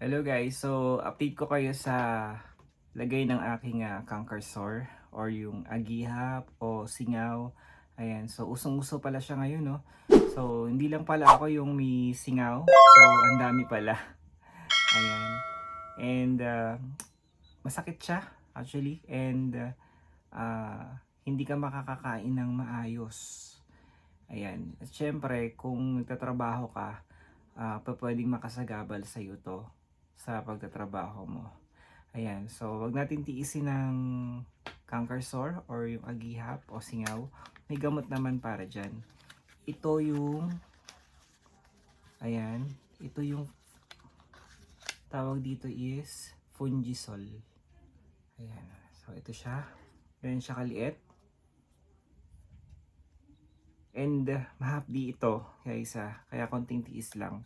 Hello guys, so update ko kayo sa lagay ng aking uh, canker sore or yung agihap o singaw. Ayan, so usong-uso pala siya ngayon, no? So, hindi lang pala ako yung may singaw. So, ang dami pala. Ayan. And, uh, masakit siya, actually. And, uh, hindi ka makakakain ng maayos. Ayan. At syempre, kung nagtatrabaho ka, uh, pwedeng makasagabal sa iyo to sa pagtatrabaho mo. Ayan, so wag natin tiisin ng canker sore or yung agihap o singaw. May gamot naman para dyan. Ito yung, ayan, ito yung tawag dito is Fungisol. Ayan, so ito siya. Ganyan siya kaliit. And uh, mahapdi ito, guys ah. Kaya konting tiis lang.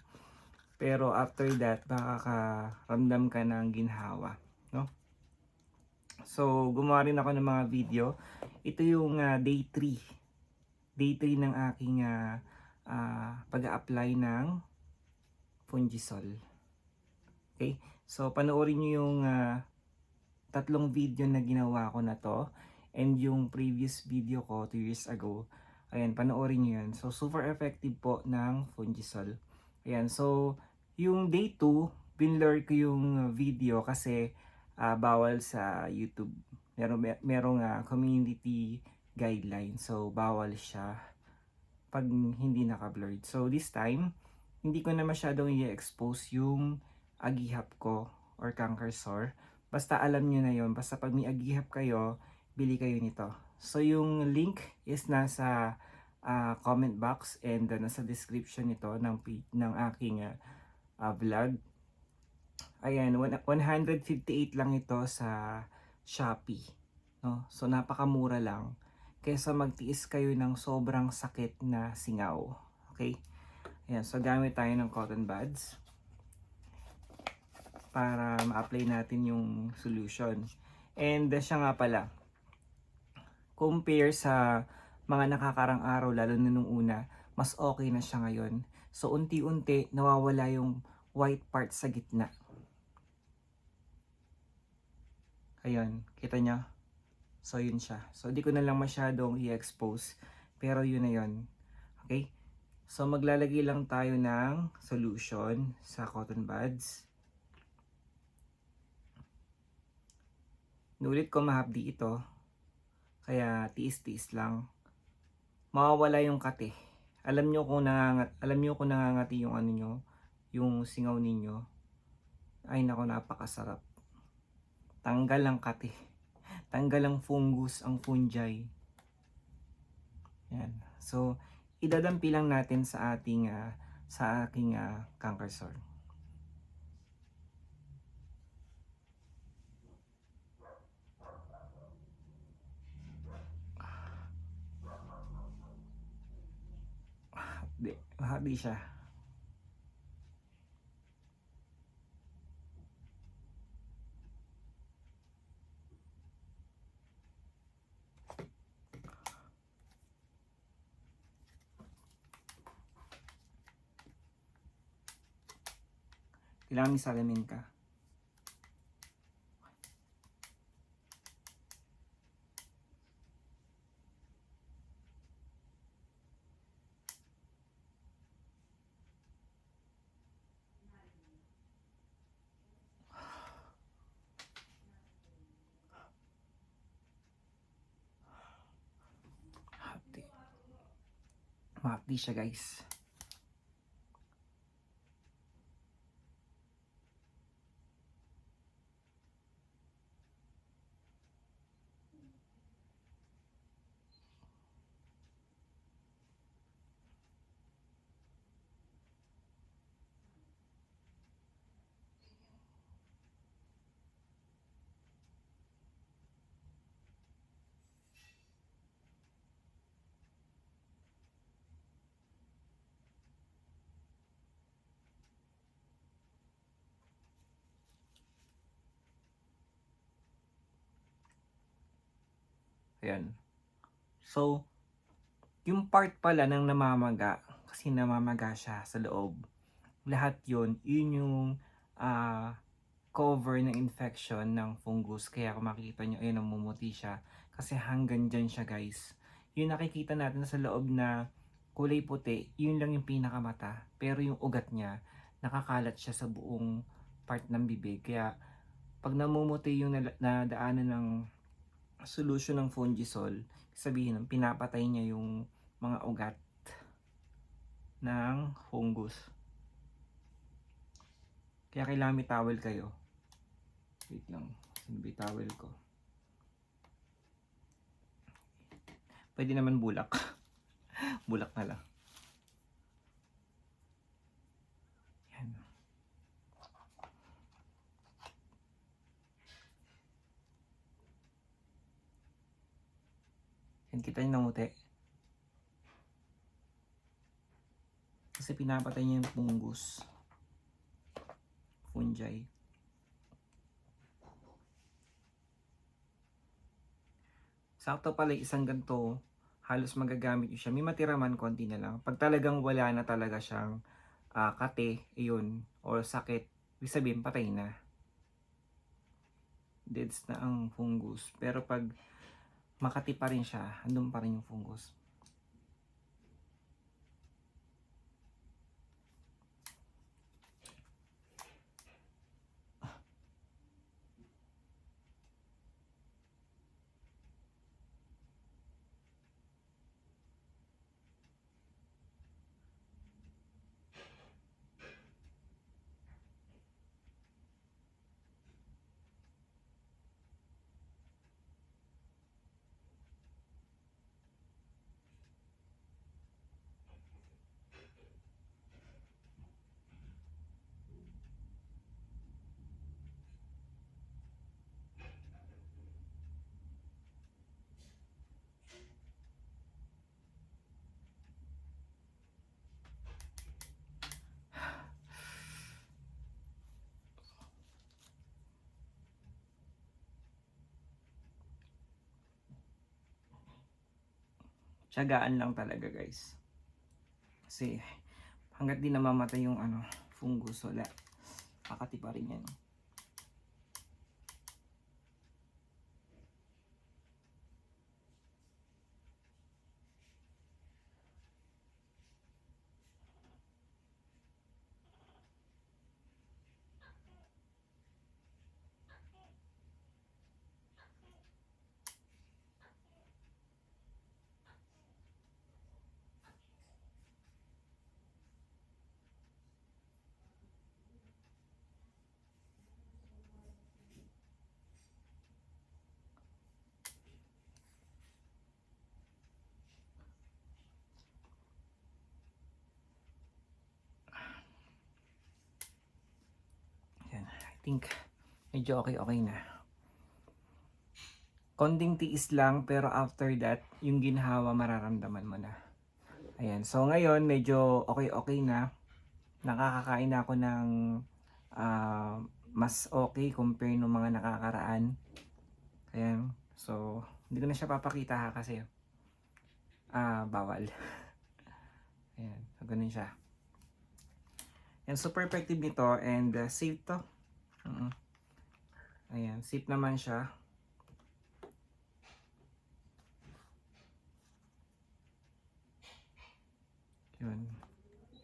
Pero after that, makakaramdam ka ng ginhawa. No? So, gumawa rin ako ng mga video. Ito yung uh, day 3. Day 3 ng aking uh, uh, pag-apply ng Fungisol. Okay? So, panoorin nyo yung uh, tatlong video na ginawa ko na to. And yung previous video ko 2 years ago. Ayan, panoorin nyo yun. So, super effective po ng Fungisol. Ayan, so, yung day 2, binlur ko yung video kasi uh, bawal sa YouTube. Merong, mer merong uh, community guideline. So, bawal siya pag hindi naka-blurred. So, this time, hindi ko na masyadong i-expose yung agihap ko or canker sore. Basta alam nyo na yon Basta pag may agihap kayo, bili kayo nito. So, yung link is nasa uh, comment box and uh, nasa description nito ng, ng aking uh, uh, vlog. Ayan, 158 lang ito sa Shopee. No? So, napakamura lang. Kaysa magtiis kayo ng sobrang sakit na singaw. Okay? Ayan, so gamit tayo ng cotton buds para ma-apply natin yung solution. And uh, siya nga pala, compare sa mga nakakarang araw, lalo na nung una, mas okay na siya ngayon. So, unti-unti, nawawala yung white part sa gitna. Ayun, kita nyo? So, yun siya. So, di ko na lang masyadong i-expose. Pero yun na yun. Okay? So, maglalagay lang tayo ng solution sa cotton buds. Nulit ko mahapdi ito. Kaya, tiis-tiis lang. Mawawala yung kate. Alam nyo kung nangangat, alam nyo kung nangangati yung ano nyo, yung singaw ninyo. Ay nako, napakasarap. Tanggal ang kate. Tanggal ang fungus, ang fungi. Yan. So, idadampi lang natin sa ating uh, sa aking uh, canker sore. Di, mahadi siya. Kailangan salamin ka. Mahapdi siya guys. Ayan. So, yung part pala ng namamaga, kasi namamaga siya sa loob, lahat yon yun yung ah, cover ng infection ng fungus. Kaya kung makikita nyo, ayun, namumuti siya. Kasi hanggang dyan siya guys. Yung nakikita natin sa loob na kulay puti, yun lang yung pinakamata. Pero yung ugat niya, nakakalat siya sa buong part ng bibig. Kaya pag namumuti yung nadaanan ng solution ng Fungisol, sabihin ng pinapatay niya yung mga ugat ng fungus. Kaya kailangan may towel kayo. Wait lang. Saan towel ko? Pwede naman bulak. bulak na lang. Yan, kita niyo namuti. Kasi pinapatay niya yung fungus. Fungi. Sakto pala isang ganito, halos magagamit nyo siya. May matira man konti na lang. Pag talagang wala na talaga siyang ah, kate, yun, or sakit, ibig sabihin patay na. Deads na ang fungus. Pero pag makati pa rin siya, andun pa rin yung fungus. Tiyagaan lang talaga guys. Kasi hanggat di namamatay yung ano, fungus, wala. Kakati pa rin yan. Yan, I think medyo okay-okay na. Konting tiis lang pero after that, yung ginhawa mararamdaman mo na. Ayan, so ngayon medyo okay-okay na. Nakakakain na ako ng ah, mas okay compare nung mga nakakaraan. Ayan, so hindi ko na siya papakita ha kasi ah bawal. Ayan, so ganun siya. Yan, super effective nito and uh, safe to. Mm. Ayan, safe naman siya. Yun.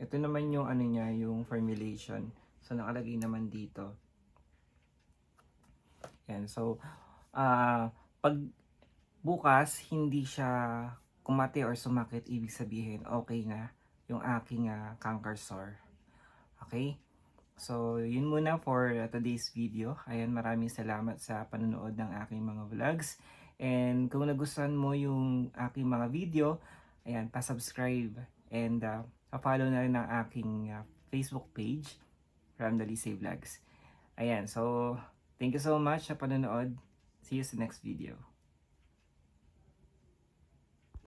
Ito naman yung ano niya, yung formulation. So nakalagay naman dito. Yan, so ah pag bukas hindi siya kumati or sumakit, ibig sabihin okay na yung aking ah, canker sore. Okay? So, yun muna for uh, today's video. Ayan, maraming salamat sa panonood ng aking mga vlogs. And kung nagustuhan mo yung aking mga video, ayan, pa-subscribe and uh, pa-follow na rin ang aking uh, Facebook page, Ramdali Vlogs. Ayan, so, thank you so much sa panonood. See you sa next video.